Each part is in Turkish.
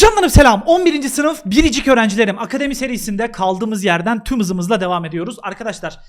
Canlarım selam. 11. sınıf biricik öğrencilerim. Akademi serisinde kaldığımız yerden tüm hızımızla devam ediyoruz. Arkadaşlar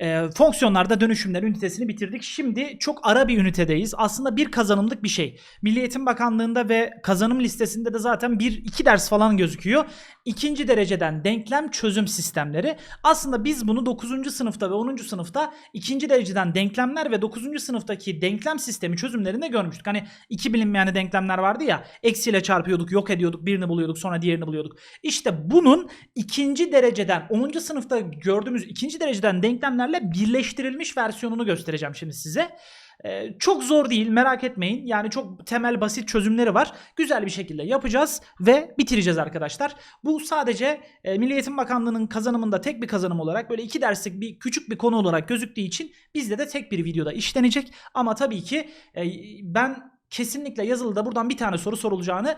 e, fonksiyonlarda dönüşümler ünitesini bitirdik. Şimdi çok ara bir ünitedeyiz. Aslında bir kazanımlık bir şey. Milli Eğitim Bakanlığı'nda ve kazanım listesinde de zaten bir iki ders falan gözüküyor. İkinci dereceden denklem çözüm sistemleri. Aslında biz bunu 9. sınıfta ve 10. sınıfta ikinci dereceden denklemler ve 9. sınıftaki denklem sistemi çözümlerinde görmüştük. Hani iki bilinmeyen denklemler vardı ya. Eksiyle çarpıyorduk, yok ediyorduk, birini buluyorduk, sonra diğerini buluyorduk. İşte bunun ikinci dereceden 10. sınıfta gördüğümüz ikinci dereceden denklemlerle birleştirilmiş versiyonunu göstereceğim şimdi size. Ee, çok zor değil merak etmeyin. Yani çok temel basit çözümleri var. Güzel bir şekilde yapacağız ve bitireceğiz arkadaşlar. Bu sadece e, Milli Eğitim Bakanlığı'nın kazanımında tek bir kazanım olarak böyle iki derslik bir küçük bir konu olarak gözüktüğü için bizde de tek bir videoda işlenecek. Ama tabii ki e, ben kesinlikle yazılıda buradan bir tane soru sorulacağını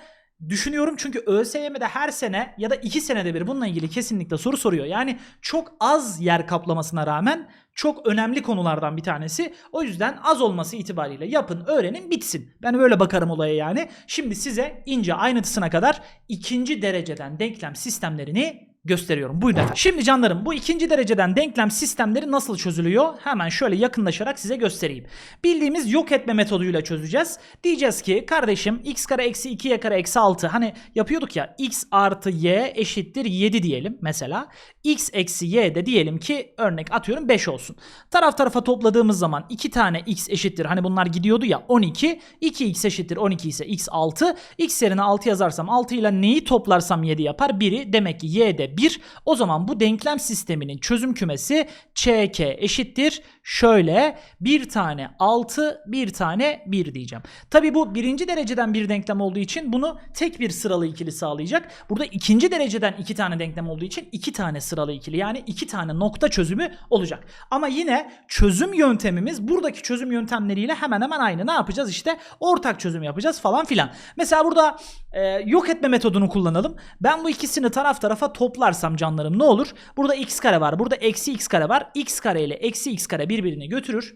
düşünüyorum çünkü ÖSYM'de her sene ya da iki senede bir bununla ilgili kesinlikle soru soruyor. Yani çok az yer kaplamasına rağmen çok önemli konulardan bir tanesi. O yüzden az olması itibariyle yapın, öğrenin, bitsin. Ben böyle bakarım olaya yani. Şimdi size ince ayrıntısına kadar ikinci dereceden denklem sistemlerini gösteriyorum. Buyurun efendim. Şimdi canlarım bu ikinci dereceden denklem sistemleri nasıl çözülüyor? Hemen şöyle yakınlaşarak size göstereyim. Bildiğimiz yok etme metoduyla çözeceğiz. Diyeceğiz ki kardeşim x kare eksi 2y kare eksi 6 hani yapıyorduk ya x artı y eşittir 7 diyelim mesela. x eksi y de diyelim ki örnek atıyorum 5 olsun. Taraf tarafa topladığımız zaman 2 tane x eşittir hani bunlar gidiyordu ya 12. 2x eşittir 12 ise x 6. x yerine 6 yazarsam 6 ile neyi toplarsam 7 yapar? 1'i demek ki y de 1. O zaman bu denklem sisteminin çözüm kümesi ÇK eşittir. Şöyle bir tane 6 bir tane 1 diyeceğim. Tabi bu birinci dereceden bir denklem olduğu için bunu tek bir sıralı ikili sağlayacak. Burada ikinci dereceden iki tane denklem olduğu için iki tane sıralı ikili yani iki tane nokta çözümü olacak. Ama yine çözüm yöntemimiz buradaki çözüm yöntemleriyle hemen hemen aynı. Ne yapacağız işte ortak çözüm yapacağız falan filan. Mesela burada e, yok etme metodunu kullanalım. Ben bu ikisini taraf tarafa toplarsam canlarım ne olur? Burada x kare var. Burada eksi x kare var. x kare ile eksi x kare birbirini götürür.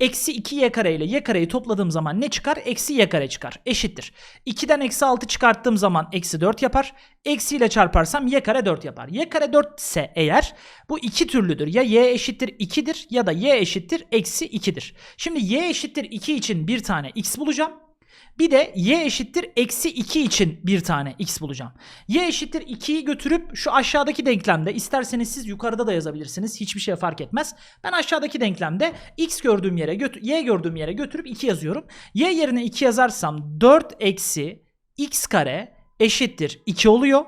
Eksi 2y kare ile y kareyi topladığım zaman ne çıkar? Eksi y kare çıkar. Eşittir. 2'den eksi 6 çıkarttığım zaman eksi 4 yapar. Eksi ile çarparsam y kare 4 yapar. y kare 4 ise eğer bu iki türlüdür. Ya y eşittir 2'dir ya da y eşittir eksi 2'dir. Şimdi y eşittir 2 için bir tane x bulacağım. Bir de y eşittir eksi 2 için bir tane x bulacağım. y eşittir 2'yi götürüp şu aşağıdaki denklemde isterseniz siz yukarıda da yazabilirsiniz. Hiçbir şey fark etmez. Ben aşağıdaki denklemde x gördüğüm yere y gördüğüm yere götürüp 2 yazıyorum. y yerine 2 yazarsam 4 eksi x kare eşittir 2 oluyor.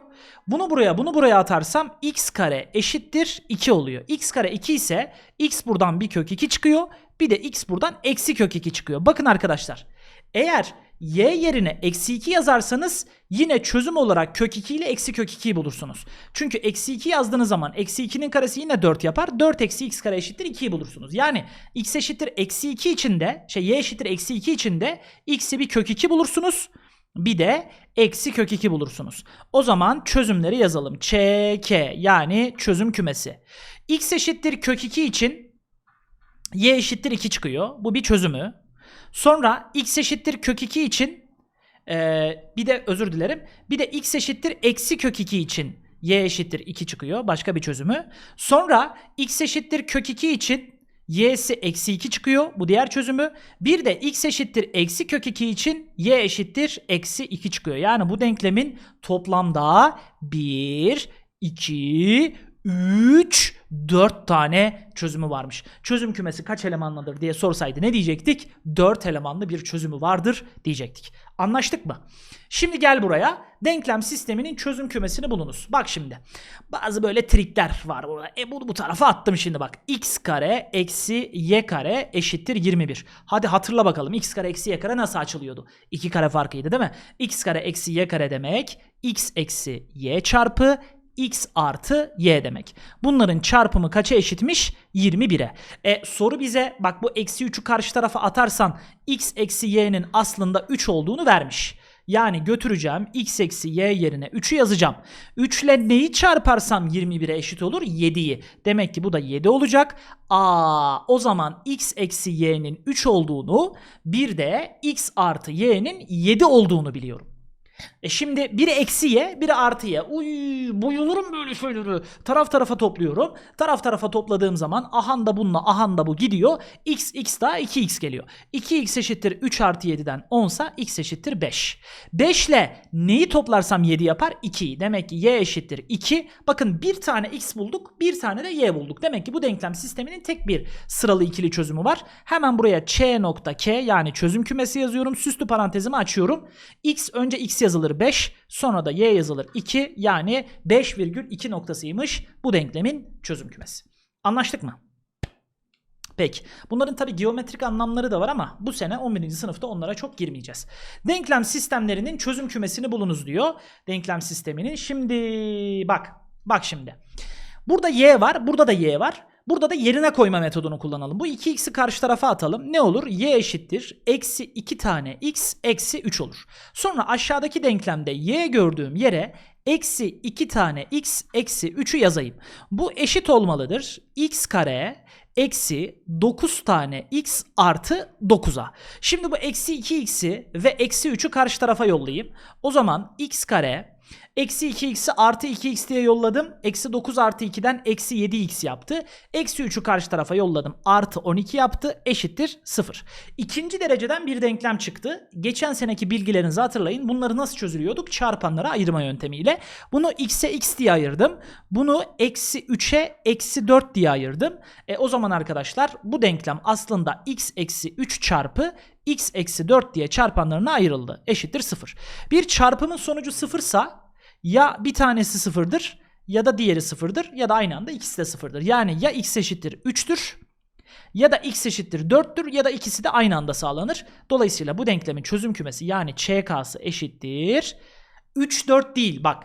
Bunu buraya bunu buraya atarsam x kare eşittir 2 oluyor. x kare 2 ise x buradan bir kök 2 çıkıyor. Bir de x buradan eksi kök 2 çıkıyor. Bakın arkadaşlar. Eğer y yerine eksi 2 yazarsanız yine çözüm olarak kök 2 ile eksi kök 2'yi bulursunuz. Çünkü eksi 2 yazdığınız zaman eksi 2'nin karesi yine 4 yapar. 4 eksi x kare eşittir 2'yi bulursunuz. Yani x eşittir eksi 2 içinde şey y eşittir eksi 2 içinde x'i bir kök 2 bulursunuz. Bir de eksi kök 2 bulursunuz. O zaman çözümleri yazalım. ÇK yani çözüm kümesi. x eşittir kök 2 için y eşittir 2 çıkıyor. Bu bir çözümü. Sonra x eşittir kök 2 için e, bir de özür dilerim. Bir de x eşittir eksi kök 2 için y eşittir 2 çıkıyor. Başka bir çözümü. Sonra x eşittir kök 2 için y'si eksi 2 çıkıyor. Bu diğer çözümü. Bir de x eşittir eksi kök 2 için y eşittir eksi 2 çıkıyor. Yani bu denklemin toplamda 1, 2, 3, 4 tane çözümü varmış. Çözüm kümesi kaç elemanlıdır diye sorsaydı ne diyecektik? 4 elemanlı bir çözümü vardır diyecektik. Anlaştık mı? Şimdi gel buraya. Denklem sisteminin çözüm kümesini bulunuz. Bak şimdi. Bazı böyle trikler var burada. E bunu bu tarafa attım şimdi bak. x kare eksi y kare eşittir 21. Hadi hatırla bakalım. x kare eksi y kare nasıl açılıyordu? 2 kare farkıydı değil mi? x kare eksi y kare demek x eksi y çarpı x artı y demek. Bunların çarpımı kaça eşitmiş? 21'e. E soru bize bak bu eksi 3'ü karşı tarafa atarsan x eksi y'nin aslında 3 olduğunu vermiş. Yani götüreceğim x eksi y yerine 3'ü yazacağım. 3 ile neyi çarparsam 21'e eşit olur? 7'yi. Demek ki bu da 7 olacak. Aa, o zaman x eksi y'nin 3 olduğunu bir de x artı y'nin 7 olduğunu biliyorum. E şimdi biri eksi y, biri artı y. Uy, boyulurum böyle şeyleri. Taraf tarafa topluyorum. Taraf tarafa topladığım zaman ahan da bununla ahan da bu gidiyor. x, x daha 2x geliyor. 2x eşittir 3 artı 7'den 10 sa x eşittir 5. 5 ile neyi toplarsam 7 yapar? 2'yi. Demek ki y eşittir 2. Bakın bir tane x bulduk, bir tane de y bulduk. Demek ki bu denklem sisteminin tek bir sıralı ikili çözümü var. Hemen buraya ç nokta k yani çözüm kümesi yazıyorum. Süslü parantezimi açıyorum. x önce x yazılır 5, sonra da y yazılır 2 yani 5,2 noktasıymış bu denklemin çözüm kümesi. Anlaştık mı? Peki. Bunların tabi geometrik anlamları da var ama bu sene 11. sınıfta onlara çok girmeyeceğiz. Denklem sistemlerinin çözüm kümesini bulunuz diyor. Denklem sisteminin. Şimdi bak. Bak şimdi. Burada y var. Burada da y var. Burada da yerine koyma metodunu kullanalım. Bu 2x'i karşı tarafa atalım. Ne olur? y eşittir. Eksi 2 tane x eksi 3 olur. Sonra aşağıdaki denklemde y gördüğüm yere eksi 2 tane x eksi 3'ü yazayım. Bu eşit olmalıdır. x kare eksi 9 tane x artı 9'a. Şimdi bu eksi 2x'i ve eksi 3'ü karşı tarafa yollayayım. O zaman x kare Eksi 2x'i artı 2x diye yolladım. Eksi 9 artı 2'den eksi 7x yaptı. Eksi 3'ü karşı tarafa yolladım. Artı 12 yaptı. Eşittir 0. İkinci dereceden bir denklem çıktı. Geçen seneki bilgilerinizi hatırlayın. Bunları nasıl çözülüyorduk? Çarpanlara ayırma yöntemiyle. Bunu x'e x diye ayırdım. Bunu eksi 3'e eksi 4 diye ayırdım. E, o zaman arkadaşlar bu denklem aslında x eksi 3 çarpı x eksi 4 diye çarpanlarına ayrıldı. Eşittir 0. Bir çarpımın sonucu sıfırsa ya bir tanesi sıfırdır ya da diğeri sıfırdır ya da aynı anda ikisi de sıfırdır. Yani ya x eşittir 3'tür ya da x eşittir 4'tür ya da ikisi de aynı anda sağlanır. Dolayısıyla bu denklemin çözüm kümesi yani ÇK'sı eşittir 3 4 değil bak.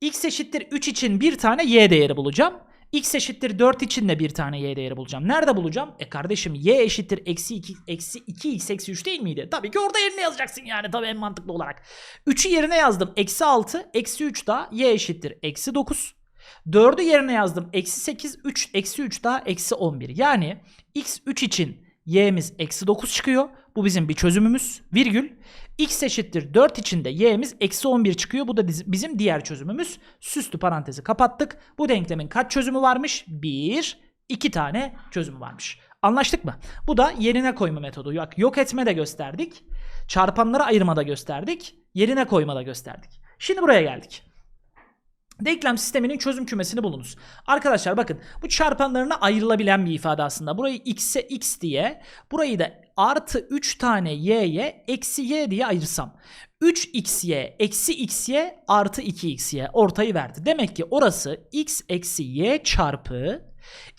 x eşittir 3 için bir tane y değeri bulacağım. X eşittir 4 için de bir tane y değeri bulacağım. Nerede bulacağım? E kardeşim y eşittir eksi 2 eksi 2x eksi 3 değil miydi? Tabii ki orada yerine yazacaksın yani tabii en mantıklı olarak. 3'ü yerine yazdım. Eksi 6 eksi 3 daha y eşittir eksi 9. 4'ü yerine yazdım. Eksi 8 3 eksi 3 daha eksi 11. Yani x 3 için y'miz eksi 9 çıkıyor. Bu bizim bir çözümümüz. Virgül. x eşittir 4 için de y'miz eksi 11 çıkıyor. Bu da bizim diğer çözümümüz. Süslü parantezi kapattık. Bu denklemin kaç çözümü varmış? 1, 2 tane çözümü varmış. Anlaştık mı? Bu da yerine koyma metodu. Yok, yok etme de gösterdik. Çarpanlara ayırma da gösterdik. Yerine koyma da gösterdik. Şimdi buraya geldik. Denklem sisteminin çözüm kümesini bulunuz. Arkadaşlar bakın bu çarpanlarına ayrılabilen bir ifade aslında. Burayı x'e x diye burayı da artı 3 tane y'ye eksi y diye ayırsam. 3xy eksi xy artı 2xy ortayı verdi. Demek ki orası x eksi y çarpı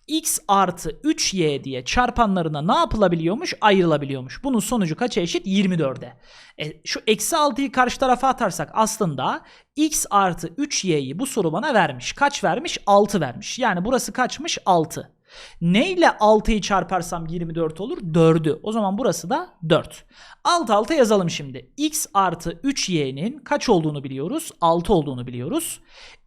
x artı 3y diye çarpanlarına ne yapılabiliyormuş? Ayrılabiliyormuş. Bunun sonucu kaça eşit? 24'e. E, şu eksi 6'yı karşı tarafa atarsak aslında x artı 3y'yi bu soru bana vermiş. Kaç vermiş? 6 vermiş. Yani burası kaçmış? 6. Ne ile 6'yı çarparsam 24 olur? 4'ü. O zaman burası da 4. Alt alta yazalım şimdi. x artı 3y'nin kaç olduğunu biliyoruz? 6 olduğunu biliyoruz.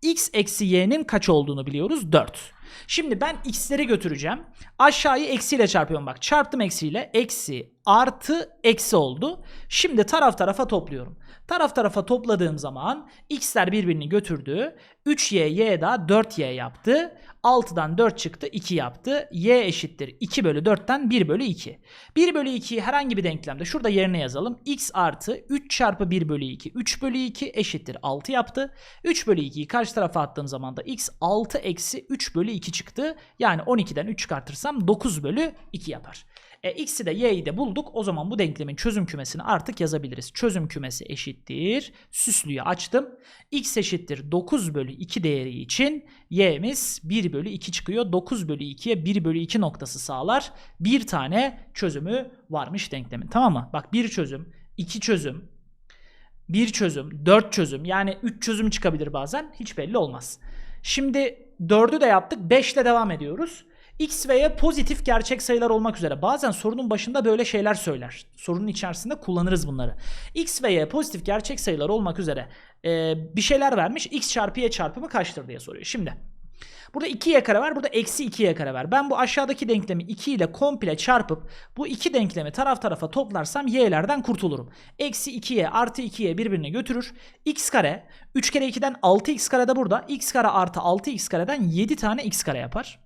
x eksi y'nin kaç olduğunu biliyoruz? 4. Şimdi ben x'leri götüreceğim. Aşağıyı eksiyle çarpıyorum bak. Çarptım eksiyle. Eksi artı eksi oldu. Şimdi taraf tarafa topluyorum. Taraf tarafa topladığım zaman x'ler birbirini götürdü. 3y y da 4y yaptı. 6'dan 4 çıktı 2 yaptı. y eşittir 2 bölü 4'ten 1 bölü 2. 1 bölü 2'yi herhangi bir denklemde şurada yerine yazalım. x artı 3 çarpı 1 bölü 2 3 bölü 2 eşittir 6 yaptı. 3 bölü 2'yi karşı tarafa attığım zaman da x 6 eksi 3 bölü 2 çıktı. Yani 12'den 3 çıkartırsam 9 bölü 2 yapar. E, x'i de y'yi de bulduk. O zaman bu denklemin çözüm kümesini artık yazabiliriz. Çözüm kümesi eşittir. Süslüyü açtım. x eşittir 9 bölü 2 değeri için y'miz 1 bölü 2 çıkıyor. 9 bölü 2'ye 1 bölü 2 noktası sağlar. Bir tane çözümü varmış denklemin. Tamam mı? Bak bir çözüm, iki çözüm, bir çözüm, dört çözüm yani üç çözüm çıkabilir bazen. Hiç belli olmaz. Şimdi 4'ü de yaptık. 5 ile devam ediyoruz. X ve Y pozitif gerçek sayılar olmak üzere. Bazen sorunun başında böyle şeyler söyler. Sorunun içerisinde kullanırız bunları. X ve Y pozitif gerçek sayılar olmak üzere e, bir şeyler vermiş. X çarpı Y çarpımı kaçtır diye soruyor. Şimdi Burada 2y kare var. Burada eksi 2y kare var. Ben bu aşağıdaki denklemi 2 ile komple çarpıp bu iki denklemi taraf tarafa toplarsam y'lerden kurtulurum. Eksi 2y artı 2y birbirine götürür. x kare 3 kere 2'den 6x kare de burada. x kare artı 6x kareden 7 tane x kare yapar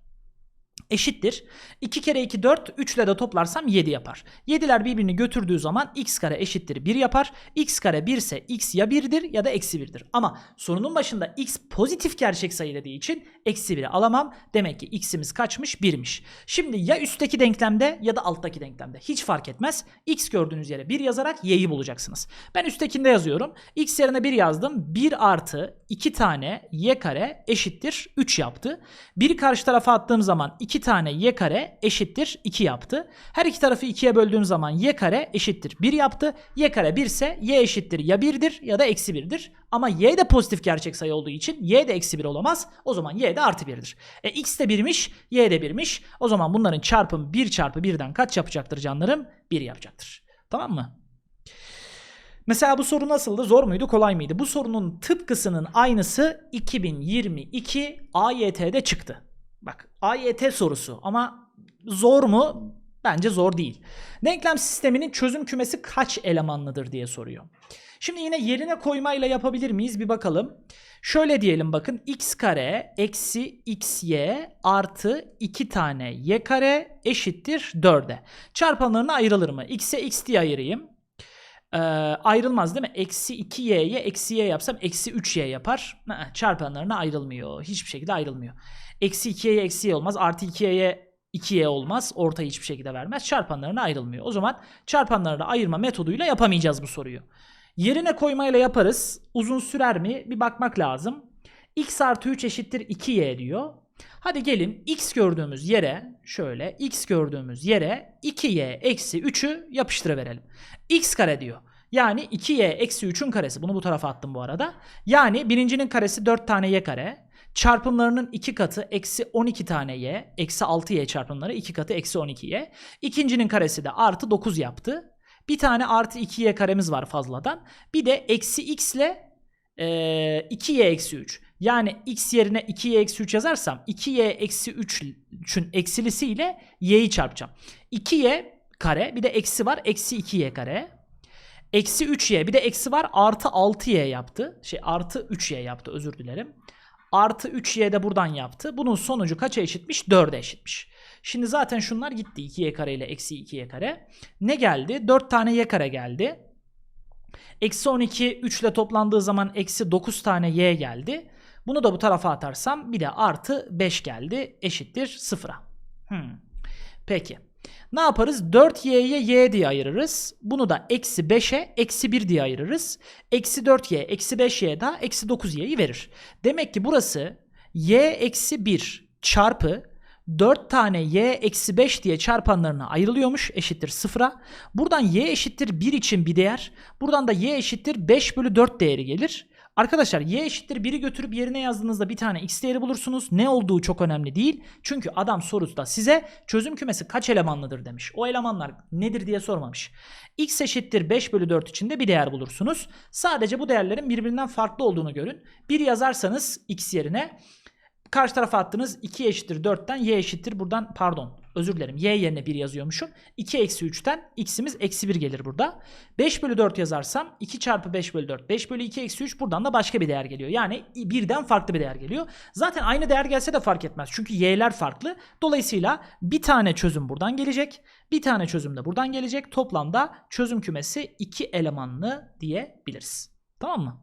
eşittir. 2 kere 2 4, 3 ile de toplarsam 7 yapar. 7'ler birbirini götürdüğü zaman x kare eşittir 1 yapar. x kare 1 ise x ya 1'dir ya da eksi 1'dir. Ama sorunun başında x pozitif gerçek sayı dediği için eksi 1'i alamam. Demek ki x'imiz kaçmış? 1'miş. Şimdi ya üstteki denklemde ya da alttaki denklemde. Hiç fark etmez. x gördüğünüz yere 1 yazarak y'yi bulacaksınız. Ben üsttekinde yazıyorum. x yerine 1 yazdım. 1 artı 2 tane y kare eşittir 3 yaptı. 1'i karşı tarafa attığım zaman 2 tane y kare eşittir 2 yaptı. Her iki tarafı 2'ye böldüğüm zaman y kare eşittir 1 yaptı. y kare 1 ise y eşittir ya 1'dir ya da eksi 1'dir. Ama y de pozitif gerçek sayı olduğu için y de eksi 1 olamaz. O zaman y de artı 1'dir. E x de 1'miş y de 1'miş. O zaman bunların çarpımı 1 çarpı 1'den kaç yapacaktır canlarım? 1 yapacaktır. Tamam mı? Mesela bu soru nasıldı? Zor muydu? Kolay mıydı? Bu sorunun tıpkısının aynısı 2022 AYT'de çıktı. Bak AYT sorusu ama zor mu? Bence zor değil. Denklem sisteminin çözüm kümesi kaç elemanlıdır diye soruyor. Şimdi yine yerine koymayla yapabilir miyiz bir bakalım. Şöyle diyelim bakın x kare eksi xy artı 2 tane y kare eşittir 4'e. Çarpanlarına ayrılır mı? x'e x diye ayırayım. Ee, ayrılmaz değil mi? Eksi 2y'ye eksi y yapsam eksi 3y yapar. Çarpanlarına ayrılmıyor. Hiçbir şekilde ayrılmıyor. Eksi 2y'ye eksi y olmaz. Artı 2y'ye 2y olmaz. Ortayı hiçbir şekilde vermez. Çarpanlarına ayrılmıyor. O zaman çarpanlarına ayırma metoduyla yapamayacağız bu soruyu. Yerine koymayla yaparız. Uzun sürer mi? Bir bakmak lazım. x artı 3 eşittir 2y diyor. Hadi gelin x gördüğümüz yere şöyle x gördüğümüz yere 2y eksi 3'ü yapıştırıverelim. x kare diyor. Yani 2y eksi 3'ün karesi. Bunu bu tarafa attım bu arada. Yani birincinin karesi 4 tane y kare. Çarpımlarının 2 katı eksi 12 tane y. Eksi 6y çarpımları 2 katı eksi 12y. İkincinin karesi de artı 9 yaptı. Bir tane artı 2y karemiz var fazladan. Bir de eksi x ile e, 2y eksi 3. Yani x yerine 2y eksi 3 yazarsam 2y eksi 3'ün eksilisiyle y'yi çarpacağım. 2y kare bir de eksi var eksi 2y kare. Eksi 3y bir de eksi var artı 6y yaptı. Şey artı 3y yaptı özür dilerim. Artı 3y de buradan yaptı. Bunun sonucu kaça eşitmiş? 4'e eşitmiş. Şimdi zaten şunlar gitti. 2y kare ile eksi 2y kare. Ne geldi? 4 tane y kare geldi. Eksi 12 3 ile toplandığı zaman eksi 9 tane y geldi. Bunu da bu tarafa atarsam bir de artı 5 geldi. Eşittir 0'a. Hmm. Peki. Ne yaparız? 4y'ye y diye ayırırız. Bunu da eksi 5'e eksi 1 diye ayırırız. Eksi 4y eksi 5y daha eksi 9y'yi verir. Demek ki burası y eksi 1 çarpı 4 tane y eksi 5 diye çarpanlarına ayrılıyormuş eşittir 0'a. Buradan y eşittir 1 için bir değer. Buradan da y eşittir 5 bölü 4 değeri gelir. Arkadaşlar y eşittir 1'i götürüp yerine yazdığınızda bir tane x değeri bulursunuz. Ne olduğu çok önemli değil. Çünkü adam soruda size çözüm kümesi kaç elemanlıdır demiş. O elemanlar nedir diye sormamış. x eşittir 5 bölü 4 için de bir değer bulursunuz. Sadece bu değerlerin birbirinden farklı olduğunu görün. 1 yazarsanız x yerine Karşı tarafa attınız 2 eşittir 4'ten y eşittir buradan pardon özür dilerim y yerine 1 yazıyormuşum. 2 eksi 3'ten x'imiz eksi 1 gelir burada. 5 bölü 4 yazarsam 2 çarpı 5 bölü 4 5 bölü 2 eksi 3 buradan da başka bir değer geliyor. Yani birden farklı bir değer geliyor. Zaten aynı değer gelse de fark etmez. Çünkü y'ler farklı. Dolayısıyla bir tane çözüm buradan gelecek. Bir tane çözüm de buradan gelecek. Toplamda çözüm kümesi 2 elemanlı diyebiliriz. Tamam mı?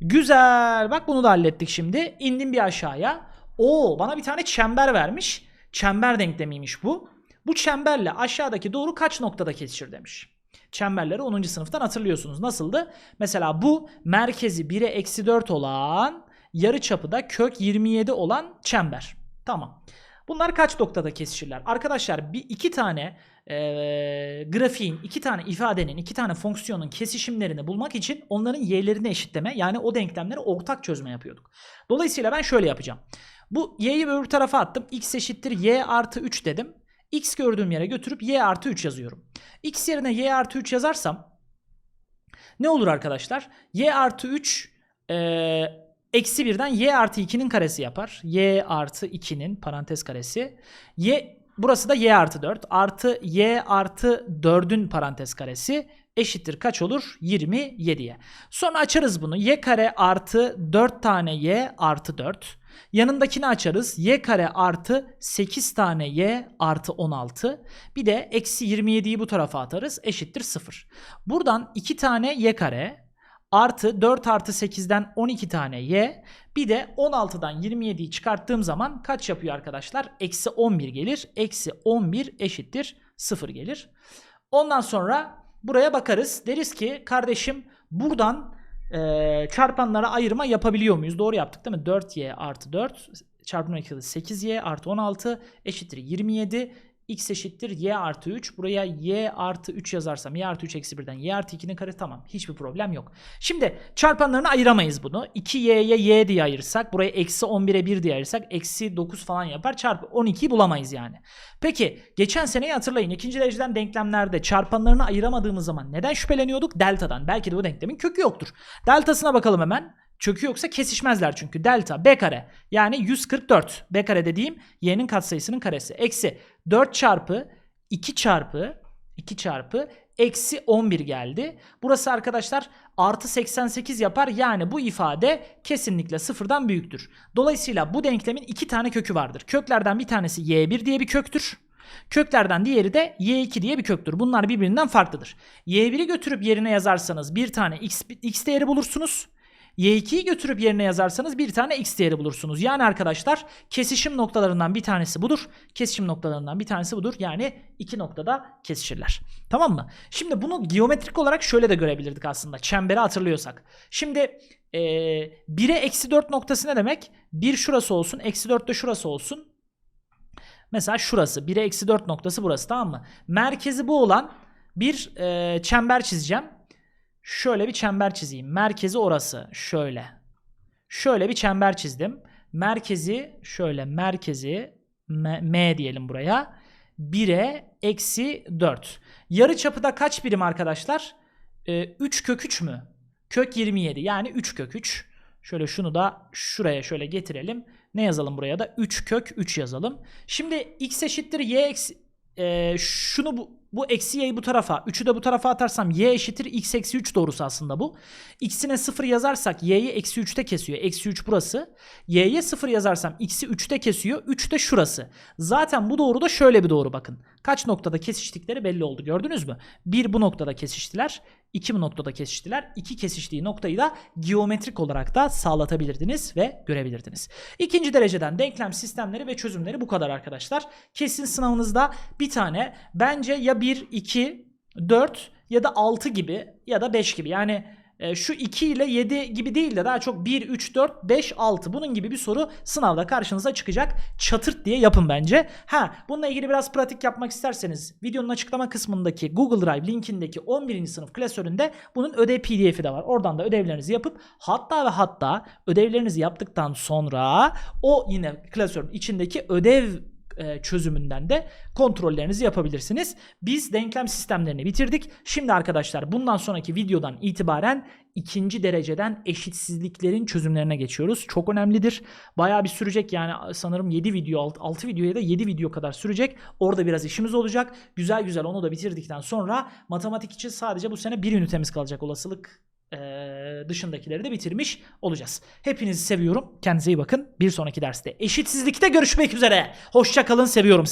Güzel. Bak bunu da hallettik şimdi. İndim bir aşağıya. Oo bana bir tane çember vermiş. Çember denklemiymiş bu. Bu çemberle aşağıdaki doğru kaç noktada kesişir demiş. Çemberleri 10. sınıftan hatırlıyorsunuz. Nasıldı? Mesela bu merkezi 1'e eksi 4 olan yarı çapı da kök 27 olan çember. Tamam. Bunlar kaç noktada kesişirler? Arkadaşlar bir iki tane e, grafiğin, iki tane ifadenin, iki tane fonksiyonun kesişimlerini bulmak için onların y'lerini eşitleme yani o denklemleri ortak çözme yapıyorduk. Dolayısıyla ben şöyle yapacağım. Bu y'yi öbür tarafa attım. x eşittir y artı 3 dedim. x gördüğüm yere götürüp y artı 3 yazıyorum. x yerine y artı 3 yazarsam ne olur arkadaşlar? y artı 3 e, eksi 1'den y artı 2'nin karesi yapar. y artı 2'nin parantez karesi. y burası da y artı 4 artı y artı 4'ün parantez karesi eşittir kaç olur? 27'ye. Sonra açarız bunu. y kare artı 4 tane y artı 4. Yanındakini açarız. y kare artı 8 tane y artı 16. Bir de eksi 27'yi bu tarafa atarız. Eşittir 0. Buradan 2 tane y kare artı 4 artı 8'den 12 tane y. Bir de 16'dan 27'yi çıkarttığım zaman kaç yapıyor arkadaşlar? Eksi 11 gelir. Eksi 11 eşittir 0 gelir. Ondan sonra buraya bakarız. Deriz ki kardeşim buradan e, çarpanlara ayırma yapabiliyor muyuz? Doğru yaptık değil mi? 4y artı 4 çarpım 2 8y artı 16 eşittir 27 x eşittir y artı 3. Buraya y artı 3 yazarsam y artı 3 eksi 1'den y artı 2'nin karesi tamam. Hiçbir problem yok. Şimdi çarpanlarını ayıramayız bunu. 2y'ye y diye ayırsak buraya eksi 11'e 1 diye ayırsak eksi 9 falan yapar. Çarpı 12'yi bulamayız yani. Peki geçen seneyi hatırlayın. İkinci dereceden denklemlerde çarpanlarını ayıramadığımız zaman neden şüpheleniyorduk? Delta'dan. Belki de bu denklemin kökü yoktur. Deltasına bakalım hemen. Kökü yoksa kesişmezler çünkü. Delta b kare yani 144. b kare dediğim y'nin katsayısının karesi. Eksi 4 çarpı 2 çarpı 2 çarpı eksi 11 geldi. Burası arkadaşlar artı 88 yapar. Yani bu ifade kesinlikle sıfırdan büyüktür. Dolayısıyla bu denklemin iki tane kökü vardır. Köklerden bir tanesi y1 diye bir köktür. Köklerden diğeri de y2 diye bir köktür. Bunlar birbirinden farklıdır. y1'i götürüp yerine yazarsanız bir tane x, x değeri bulursunuz. Y2'yi götürüp yerine yazarsanız bir tane x değeri bulursunuz. Yani arkadaşlar kesişim noktalarından bir tanesi budur. Kesişim noktalarından bir tanesi budur. Yani iki noktada kesişirler. Tamam mı? Şimdi bunu geometrik olarak şöyle de görebilirdik aslında. Çemberi hatırlıyorsak. Şimdi ee, 1'e eksi 4 noktası ne demek? 1 şurası olsun. Eksi 4 de şurası olsun. Mesela şurası. 1'e eksi 4 noktası burası tamam mı? Merkezi bu olan bir ee, çember çizeceğim. Şöyle bir çember çizeyim. Merkezi orası. Şöyle. Şöyle bir çember çizdim. Merkezi şöyle merkezi M, M diyelim buraya. 1'e eksi 4. Yarı çapı da kaç birim arkadaşlar? Ee, 3 kök 3 mü? Kök 27 yani 3 kök 3. Şöyle şunu da şuraya şöyle getirelim. Ne yazalım buraya da? 3 kök 3 yazalım. Şimdi x eşittir y eksi... Ee, şunu bu, bu eksi y'yi bu tarafa, 3'ü de bu tarafa atarsam y eşittir x eksi 3 doğrusu aslında bu. x'ine 0 yazarsak y'yi eksi 3'te kesiyor. Eksi 3 burası. y'ye 0 yazarsam x'i 3'te kesiyor. 3 de şurası. Zaten bu doğru da şöyle bir doğru bakın. Kaç noktada kesiştikleri belli oldu. Gördünüz mü? Bir bu noktada kesiştiler. iki bu noktada kesiştiler. İki kesiştiği noktayı da geometrik olarak da sağlatabilirdiniz ve görebilirdiniz. İkinci dereceden denklem sistemleri ve çözümleri bu kadar arkadaşlar. Kesin sınavınızda bir tane bence ya 1, 2, 4 ya da 6 gibi ya da 5 gibi. Yani e, şu 2 ile 7 gibi değil de daha çok 1, 3, 4, 5, 6 bunun gibi bir soru sınavda karşınıza çıkacak. Çatırt diye yapın bence. Ha bununla ilgili biraz pratik yapmak isterseniz videonun açıklama kısmındaki Google Drive linkindeki 11. sınıf klasöründe bunun ödev pdf'i de var. Oradan da ödevlerinizi yapıp hatta ve hatta ödevlerinizi yaptıktan sonra o yine klasörün içindeki ödev e, çözümünden de kontrollerinizi yapabilirsiniz. Biz denklem sistemlerini bitirdik. Şimdi arkadaşlar bundan sonraki videodan itibaren ikinci dereceden eşitsizliklerin çözümlerine geçiyoruz. Çok önemlidir. Bayağı bir sürecek yani sanırım 7 video 6 videoya da 7 video kadar sürecek. Orada biraz işimiz olacak. Güzel güzel onu da bitirdikten sonra matematik için sadece bu sene bir ünitemiz kalacak olasılık dışındakileri de bitirmiş olacağız. Hepinizi seviyorum. Kendinize iyi bakın. Bir sonraki derste eşitsizlikte görüşmek üzere. Hoşça kalın. Seviyorum.